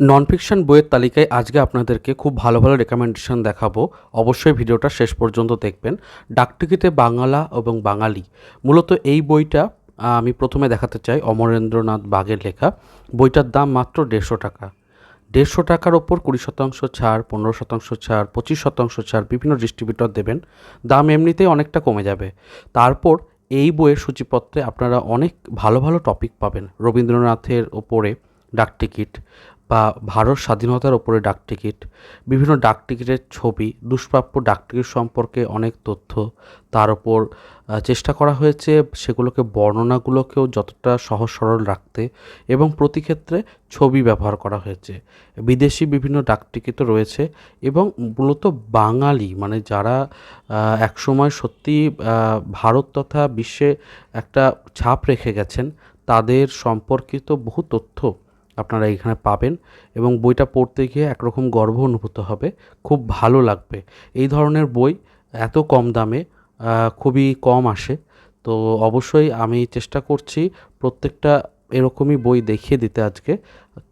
Non fiction বইয়ের তালিকায় আজকে আপনাদেরকে খুব ভালো ভালো রেকমেন্ডেশন দেখাবো। অবশ্যই ভিডিওটা শেষ পর্যন্ত দেখবেন। ডাকটিকিটে বাংলা এবং বাঙালি। মূলত এই বইটা আমি প্রথমে দেখাতে চাই অমরেন্দ্রনাথ বাগের লেখা। বইটার দাম মাত্র দেড়শো টাকা। দেড়শো টাকার ওপর কুড়ি শতাংশ ছাড়, পনেরো শতাংশ ছাড়, পঁচিশ শতাংশ ছাড় বিভিন্ন ডিস্ট্রিবিউটর দেবেন। দাম এমনিতেই অনেকটা কমে যাবে। তারপর এই বইয়ের সূচিপত্রে আপনারা অনেক ভালো ভালো টপিক পাবেন। রবীন্দ্রনাথের ওপরে ডাকটিকিট বা ভারত স্বাধীনতার ওপরে ডাকটিকিট বিভিন্ন ডাকটিকিটের ছবি, দুষ্প্রাপ্য ডাকটিকিট সম্পর্কে অনেক তথ্য তার ওপর চেষ্টা করা হয়েছে। সেগুলোকে বর্ণনাগুলোকেও যতটা সহজ সরল রাখতে এবং প্রতি ক্ষেত্রে ছবি ব্যবহার করা হয়েছে। বিদেশি বিভিন্ন ডাকটিকিটও রয়েছে এবং মূলত বাঙালি মানে যারা একসময় সত্যি ভারত তথা বিশ্বে একটা ছাপ রেখে গেছেন, তাদের সম্পর্কিত বহু তথ্য আপনারা এখানে পাবেন এবং বইটা পড়তে গিয়ে একরকম গর্ব অনুভূত হবে, খুব ভালো লাগবে। এই ধরনের বই এত কম দামে খুবই কম আসে। তো অবশ্যই আমি চেষ্টা করছি প্রত্যেকটা এরকমই বই দেখিয়ে দিতে আজকে।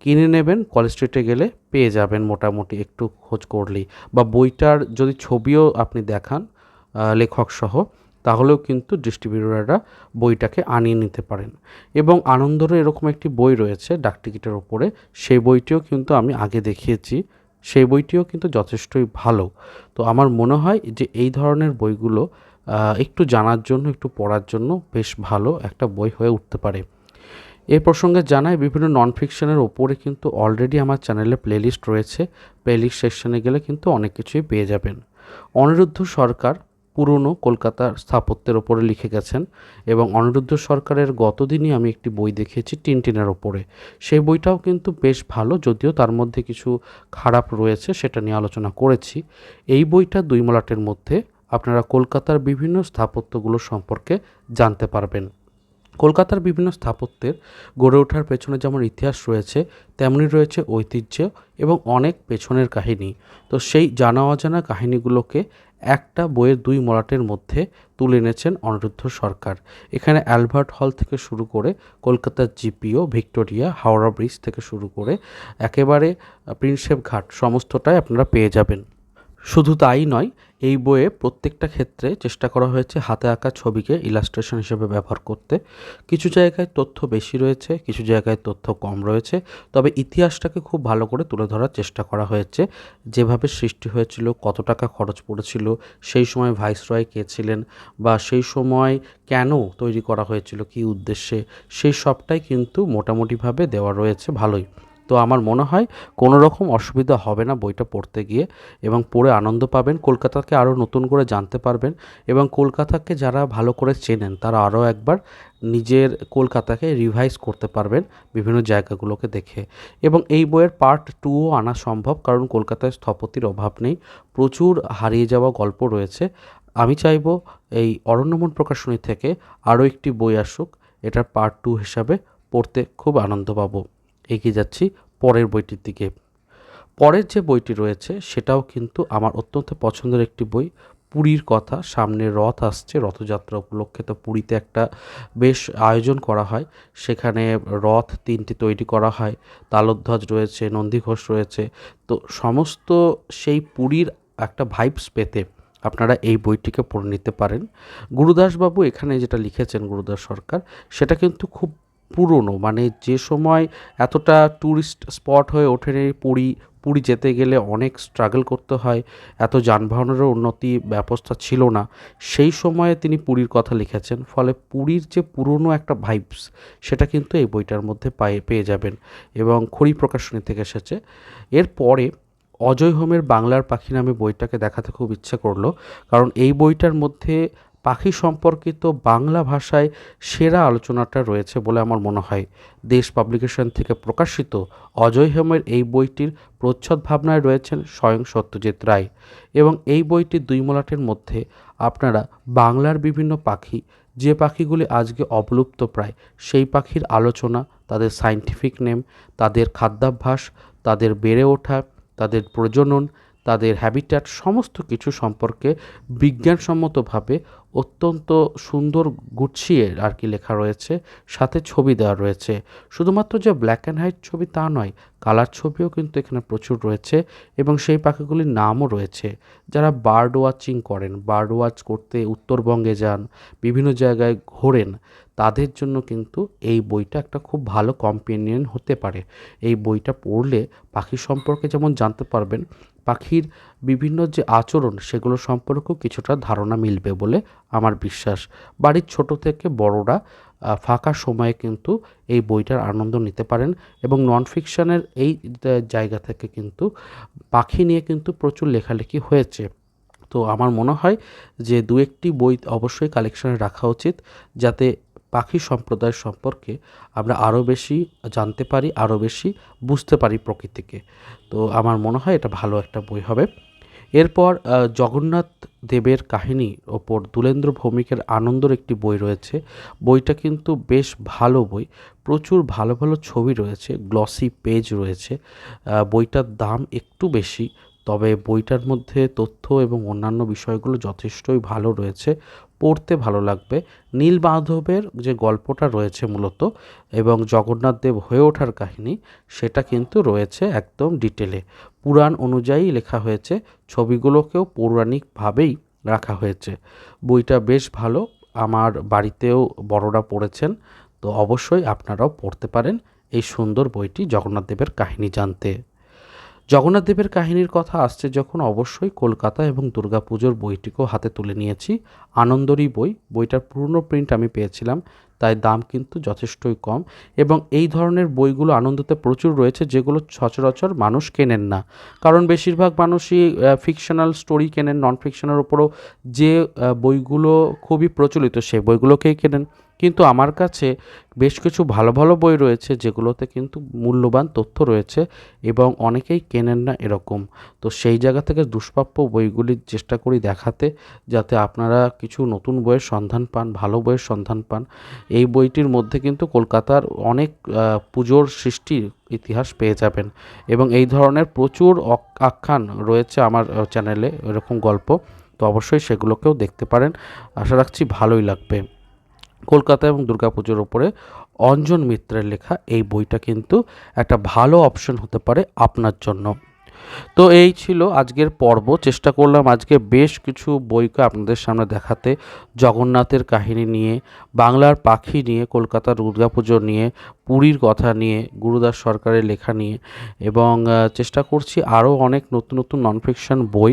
কিনে নেবেন, কলেজ স্ট্রিটে গেলে পেয়ে যাবেন মোটামুটি একটু খোঁজ করলেই। বা বইটার যদি ছবিও আপনি দেখান লেখক সহ তাহলেও কিন্তু ডিস্ট্রিবিউটাররা বইটাকে আনিয়ে নিতে পারেন। এবং আনন্দরও এরকম একটি বই রয়েছে ডাকটিকিটের ওপরে। সেই বইটিও কিন্তু আমি আগে দেখিয়েছি। সেই বইটিও কিন্তু যথেষ্টই ভালো। তো আমার মনে হয় যে এই ধরনের বইগুলো একটু জানার জন্য, একটু পড়ার জন্য বেশ ভালো একটা বই হয়ে উঠতে পারে। এ প্রসঙ্গে জানাই, বিভিন্ন নন ফিকশনের ওপরে কিন্তু অলরেডি আমার চ্যানেলে প্লেলিস্ট রয়েছে। প্লেলিস্ট সেকশনে গেলে কিন্তু অনেক কিছুই পেয়ে যাবেন। অনিরুদ্ধ সরকার পুরনো কলকাতার স্থাপত্যের ওপরে লিখে গেছেন এবং অনিরুদ্ধ সরকারের গতদিনই আমি একটি বই দেখেছি টিনটিনের ওপরে। সেই বইটাও কিন্তু বেশ ভালো, যদিও তার মধ্যে কিছু খারাপ রয়েছে সেটা নিয়ে আলোচনা করেছি। এই বইটা দুই মলাটের মধ্যে আপনারা কলকাতার বিভিন্ন স্থাপত্যগুলো সম্পর্কে জানতে পারবেন। কলকাতার বিভিন্ন স্থাপত্যের গড়ে ওঠার পেছনে যেমন ইতিহাস রয়েছে, তেমনি রয়েছে ঐতিহ্য এবং অনেক পেছনের কাহিনী। তো সেই জানা অজানা কাহিনীগুলোকে একটা বইয়ের দুই মরাটের মধ্যে তুলে এনেছেন অনিরুদ্ধ সরকার। এখানে অ্যালবার্ট হল থেকে শুরু করে কলকাতার জিপিও, ভিক্টোরিয়া, হাওড়া ব্রিজ থেকে শুরু করে একেবারে প্রিন্সেপ ঘাট সমস্তটাই আপনারা পেয়ে যাবেন। শুধু তাই নয় এই বইয়ে প্রত্যেকটা ক্ষেত্রে চেষ্টা করা হয়েছে হাতে আঁকা ছবিকে ইলাস্ট্রেশন হিসেবে ব্যবহার করতে। কিছু জায়গায় তথ্য বেশি রয়েছে, কিছু জায়গায় তথ্য কম রয়েছে। তবে ইতিহাসটাকে খুব ভালো করে তুলে ধরার চেষ্টা করা হয়েছে। যেভাবে সৃষ্টি হয়েছিল, কত টাকা খরচ পড়েছিল, সেই সময় ভাইসরয় কে ছিলেন বা সেই সময় কেন তৈরি করা হয়েছিল, কী উদ্দেশ্যে, সেই সবটাই কিন্তু মোটামুটিভাবে দেওয়া রয়েছে ভালোই। তো আমার মনে হয় কোনো রকম অসুবিধা হবে না বইটা পড়তে গিয়ে এবং পড়ে আনন্দ পাবেন। কলকাতাকে আরও নতুন করে জানতে পারবেন এবং কলকাতাকে যারা ভালো করে চেনেন তারা আরও একবার নিজের কলকাতাকে রিভাইজ করতে পারবেন বিভিন্ন জায়গাগুলোকে দেখে। এবং এই বইয়ের পার্ট টুও আনা সম্ভব কারণ কলকাতায় স্থপতির অভাব নেই। প্রচুর হারিয়ে যাওয়া গল্প রয়েছে। আমি চাইব এই অরণ্যমন প্রকাশনী থেকে আরও একটি বই আসুক। এটার পার্ট টু হিসাবে পড়তে খুব আনন্দ পাবো। এগিয়ে যাচ্ছি পরের বইটির দিকে। পরের যে বইটি রয়েছে, সেটাও কিন্তু আমার অত্যন্ত পছন্দের একটি বই। পুরীর কথা, সামনে রথ আসছে, রথযাত্রা উপলক্ষে তো পুরীতে একটা বেশ আয়োজন করা হয়। সেখানে রথ তিনটি তৈরি করা হয়, তালধ্বজ রয়েছে, নন্দীঘোষ রয়েছে। তো সমস্ত সেই পুরীর একটা ভাইবস পেতে আপনারা এই বইটিকে পড়ে নিতে পারেন। গুরুদাসবাবু এখানে যেটা লিখেছেন, গুরুদাস সরকার, সেটা কিন্তু খুব পুরনো মানে যে সময় এতটা ট্যুরিস্ট স্পট হয়ে ওঠেনি পুরী পুরী যেতে গেলে অনেক স্ট্রাগল করতে হয়, এত যানবাহনেরও উন্নতি ব্যবস্থা ছিল না, সেই সময়ে তিনি পুরীর কথা লিখেছেন, ফলে পুরীর যে পুরনো একটা ভাইবস সেটা কিন্তু এই বইটার মধ্যে পায়ে, পেয়ে যাবেন এবং খড়ি প্রকাশনী থেকে এসেছে। এরপরে অজয় হোমের বাংলার পাখি নামে বইটাকে দেখাতে খুব ইচ্ছে করল, কারণ এই বইটার মধ্যে পাখি সম্পর্কিত বাংলা ভাষায় সেরা আলোচনাটা রয়েছে বলে আমার মনে হয়। দেশ পাবলিকেশন থেকে প্রকাশিত অজয় হেমের এই বইটির প্রচ্ছদ ভাবনায় রয়েছেন স্বয়ং সত্যজিৎ রায়। এবং এই বইটি দুই মলাটের মধ্যে আপনারা বাংলার বিভিন্ন পাখি, যে পাখিগুলি আজকে অবলুপ্ত প্রায়, সেই পাখির আলোচনা, তাদের সায়েন্টিফিক নেম, তাদের খাদ্যাভ্যাস, তাদের বেড়ে ওঠা, তাদের প্রজনন, তাদের হ্যাবিট্যাট, সমস্ত কিছু সম্পর্কে বিজ্ঞানসম্মতভাবে অত্যন্ত সুন্দর গুছিয়ে আর কি লেখা রয়েছে, সাথে ছবি দেওয়া রয়েছে। শুধুমাত্র যে ব্ল্যাক অ্যান্ড হোয়াইট ছবি তা নয় কালার ছবিও কিন্তু এখানে প্রচুর রয়েছে এবং সেই পাখিগুলির নামও রয়েছে। যারা বার্ড ওয়াচিং করেন বার্ড ওয়াচ করতে উত্তরবঙ্গে যান, বিভিন্ন জায়গায় ঘোরেন, তাদের জন্য কিন্তু এই বইটা একটা খুব ভালো কম্পেনিয়ন হতে পারে। এই বইটা পড়লে পাখি সম্পর্কে যেমন জানতে পারবেন, পাখির বিভিন্ন যে আচরণ, সেগুলো সম্পর্কেও কিছুটা ধারণা মিলবে বলে আমার বিশ্বাস। বাড়ির ছোট থেকে বড়রা ফাঁকা সময়ে কিন্তু এই বইটার আনন্দ নিতে পারেন এবং নন ফিকশানের এই জায়গা থেকে কিন্তু পাখি নিয়ে কিন্তু প্রচুর লেখালেখি হয়েছে। তো আমার মনে হয় যে দু একটি বই অবশ্যই কালেকশনে রাখা উচিত যাতে পাখি সম্প্রদায় সম্পর্কে আমরা আরও বেশি জানতে পারি, আরও বেশি বুঝতে পারি প্রকৃতিকে। তো আমার মনে হয় এটা ভালো একটা বই হবে। এরপর জগন্নাথ দেবের কাহিনীর ওপর দুলেন্দ্র ভৌমিকের আনন্দর একটি বই রয়েছে। বইটা কিন্তু বেশ ভালো বই। প্রচুর ভালো ভালো ছবি রয়েছে গ্লসি পেজ রয়েছে। বইটার দাম একটু বেশি, তবে বইটার মধ্যে তথ্য এবং অন্যান্য বিষয়গুলো যথেষ্টই ভালো রয়েছে। পড়তে ভালো লাগবে। নীল মাধবের যে গল্পটা রয়েছে মূলত এবং জগন্নাথ দেব হয়ে ওঠার কাহিনী, সেটা কিন্তু রয়েছে একদম ডিটেলে। পুরাণ অনুযায়ী লেখা হয়েছে, ছবিগুলোকেও পৌরাণিকভাবেই রাখা হয়েছে। বইটা বেশ ভালো, আমার বাড়িতেও বড়রা পড়েছেন, তো অবশ্যই আপনারাও পড়তে পারেন এই সুন্দর বইটি জগন্নাথ দেবের কাহিনী জানতে। জগন্নাথ দেবের কাহিনীর কথা আসছে যখন অবশ্যই কলকাতা এবং দুর্গাপুজোর বইটিকেও হাতে তুলে নিয়েছি। আনন্দরই বই। বইটার পুরনো প্রিন্ট আমি পেয়েছিলাম। তাই দাম কিন্তু যথেষ্টই কম এবং এই ধরনের বইগুলো আনন্দতে প্রচুর রয়েছে যেগুলো সচরাচর মানুষ কেনেন না। কারণ বেশিরভাগ মানুষই ফিকশনাল স্টোরি কেনেন নন ফিকশনের ওপরও যে বইগুলো খুবই প্রচলিত সেই বইগুলোকেই কেনেন। কিন্তু আমার কাছে বেশ কিছু ভালো ভালো বই রয়েছে যেগুলোতে কিন্তু মূল্যবান তথ্য রয়েছে এবং অনেকেই কেনেন না এরকম। তো সেই জায়গা থেকে দুষ্প্রাপ্য বইগুলির চেষ্টা করি দেখাতে যাতে আপনারা কিছু নতুন বইয়ের সন্ধান পান, ভালো বইয়ের সন্ধান পান এই বইটির মধ্যে কিন্তু কলকাতার অনেক পুজোর সৃষ্টির ইতিহাস পেয়ে যাবেন। এবং এই ধরনের প্রচুর আখ্যান রয়েছে আমার চ্যানেলে এরকম গল্প। তো অবশ্যই সেগুলোকেও দেখতে পারেন। আশা রাখছি ভালোই লাগবে। কলকাতা এবং দুর্গাপুজোর ওপরে অঞ্জন মিত্রের লেখা এই বইটা কিন্তু একটা ভালো অপশন হতে পারে আপনার জন্য। তো এই ছিল আজকের পর্ব। চেষ্টা করলাম আজকে বেশ কিছু বইকে আপনাদের সামনে দেখাতে। জগন্নাথের কাহিনী নিয়ে, বাংলার পাখি নিয়ে, কলকাতার দুর্গাপুজো নিয়ে, পুরীর কথা নিয়ে, গুরুদাস সরকারের লেখা নিয়ে এবং চেষ্টা করছি আরও অনেক নতুন নতুন নন ফিকশন বই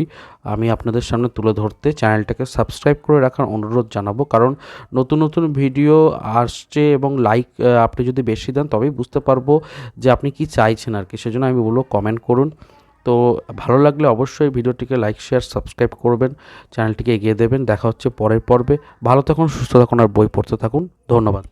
আমি আপনাদের সামনে তুলে ধরতে। চ্যানেলটাকে সাবস্ক্রাইব করে রাখার অনুরোধ জানাব কারণ নতুন নতুন ভিডিও আসছে এবং লাইক আপনি যদি বেশি দেন তবেই বুঝতে পারব যে আপনি কি চাইছেন আর কি সেজন্য আমি বলব কমেন্ট করুন। তো ভালো লাগলে অবশ্যই ভিডিওটিকে লাইক শেয়ার সাবস্ক্রাইব করবেন চ্যানেলটিকে এগিয়ে দেবেন। দেখা হচ্ছে পরের পর্বে। ভালো থাকুন, সুস্থ থাকুন, আর বই পড়তে থাকুন। ধন্যবাদ।